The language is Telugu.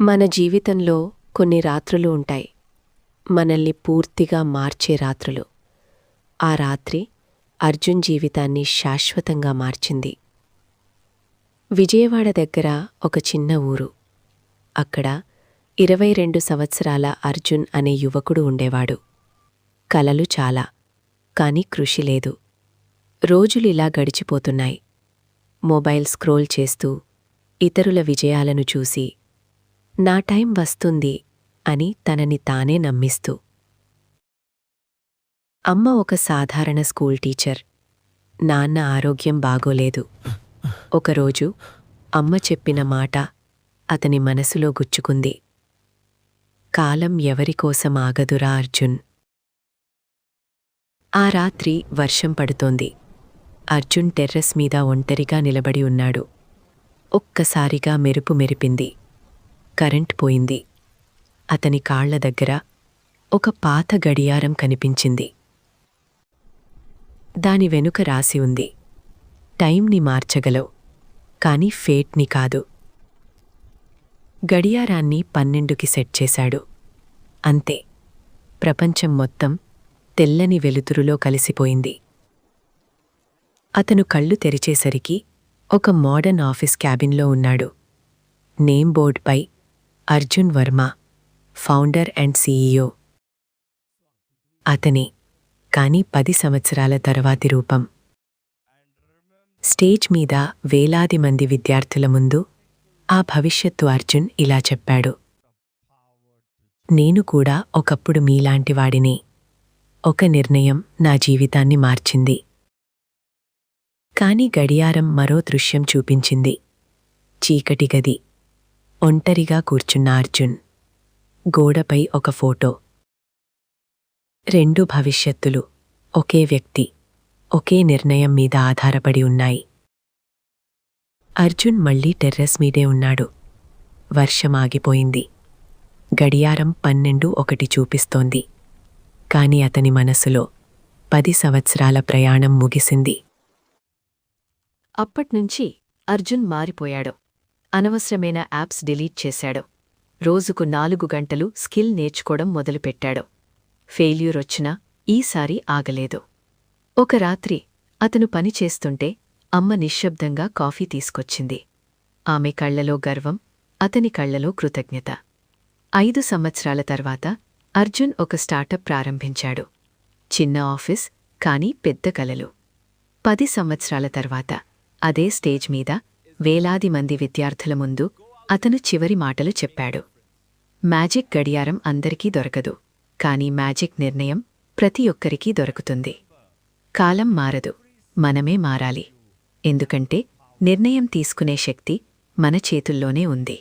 మన జీవితంలో కొన్ని రాత్రులు ఉంటాయి. మనల్ని పూర్తిగా మార్చే రాత్రులు. ఆ రాత్రి అర్జున్ జీవితాన్ని శాశ్వతంగా మార్చింది. విజయవాడ దగ్గర ఒక చిన్న ఊరు. అక్కడ ఇరవై రెండు సంవత్సరాల అర్జున్ అనే యువకుడు ఉండేవాడు. కలలు చాలా కాని కృషి లేదు. రోజులిలా గడిచిపోతున్నాయి. మొబైల్ స్క్రోల్ చేస్తూ ఇతరుల విజయాలను చూసి నా టైం వస్తుంది అని తనని తానే నమ్మిస్తూ. అమ్మ ఒక సాధారణ స్కూల్ టీచర్. నాన్న ఆరోగ్యం బాగోలేదు. ఒకరోజు అమ్మ చెప్పిన మాట అతని మనసులో గుచ్చుకుంది. కాలం ఎవరికోసం ఆగదురా అర్జున్? ఆ రాత్రి వర్షం పడుతోంది. అర్జున్ టెర్రస్ మీద ఒంటరిగా నిలబడి ఉన్నాడు. ఒక్కసారిగా మెరుపు మెరిపింది. కరెంట్ పోయింది. అతని కాళ్ళ దగ్గర ఒక పాత గడియారం కనిపించింది. దాని వెనుక రాసి ఉంది. టైంని మార్చగలవు కాని ఫేట్ని కాదు. గడియారాన్ని పన్నెండుకి సెట్ చేశాడు. అంతే ప్రపంచం మొత్తం తెల్లని వెలుతురులో కలిసిపోయింది. అతను కళ్ళు తెరిచేసరికి ఒక మోడర్న్ ఆఫీస్ క్యాబిన్లో ఉన్నాడు. Name బోర్డ్పై Arjun Varma founder and CEO. అతని కాని పది సంవత్సరాల తర్వాతి రూపం. స్టేజ్ మీద వేలాది మంది విద్యార్థుల ముందు ఆ భవిష్యత్తు అర్జున్ ఇలా చెప్పాడు. నేను కూడా ఒకప్పుడు మీలాంటివాడిని ఒక నిర్ణయం నా జీవితాన్ని మార్చింది. కాని గడియారం మరో దృశ్యం చూపించింది. చీకటి గది. ఒంటరిగా కూర్చున్న అర్జున్ గోడపై ఒక ఫోటో. రెండు భవిష్యత్తులు ఒకే వ్యక్తి ఒకే నిర్ణయం మీద ఆధారపడి ఉన్నాయి. అర్జున్ మళ్ళీ టెర్రస్ మీదే ఉన్నాడు. వర్షం ఆగిపోయింది. గడియారం పన్నెండు ఒకటి చూపిస్తోంది. కాని అతని మనసులో పది సంవత్సరాల ప్రయాణం ముగిసింది. అప్పట్నుంచి అర్జున్ మారిపోయాడు. అనవసరమైన యాప్స్ డిలీట్ చేశాడు. రోజుకు నాలుగు గంటలు స్కిల్ నేర్చుకోవడం మొదలుపెట్టాడు. ఫెయిల్యూర్ వచ్చినా ఈసారి ఆగలేదు. ఒక రాత్రి అతను పనిచేస్తుంటే అమ్మ నిశ్శబ్దంగా కాఫీ తీసుకొచ్చింది. ఆమె కళ్ళలో గర్వం అతని కళ్ళలో కృతజ్ఞత. ఐదు సంవత్సరాల తర్వాత అర్జున్ ఒక స్టార్టప్ ప్రారంభించాడు. చిన్న ఆఫీస్ కానీ పెద్ద కలలు. పది సంవత్సరాల తర్వాత అదే స్టేజ్ మీద వేలాది మంది విద్యార్థుల ముందు అతను చివరి మాటలు చెప్పాడు. మ్యాజిక్ గడియారం అందరికీ దొరకదు కానీ మ్యాజిక్ నిర్ణయం ప్రతి ఒక్కరికీ దొరుకుతుంది. కాలం మారదు మనమే మారాలి. ఎందుకంటే నిర్ణయం తీసుకునే శక్తి మన చేతుల్లోనే ఉంది.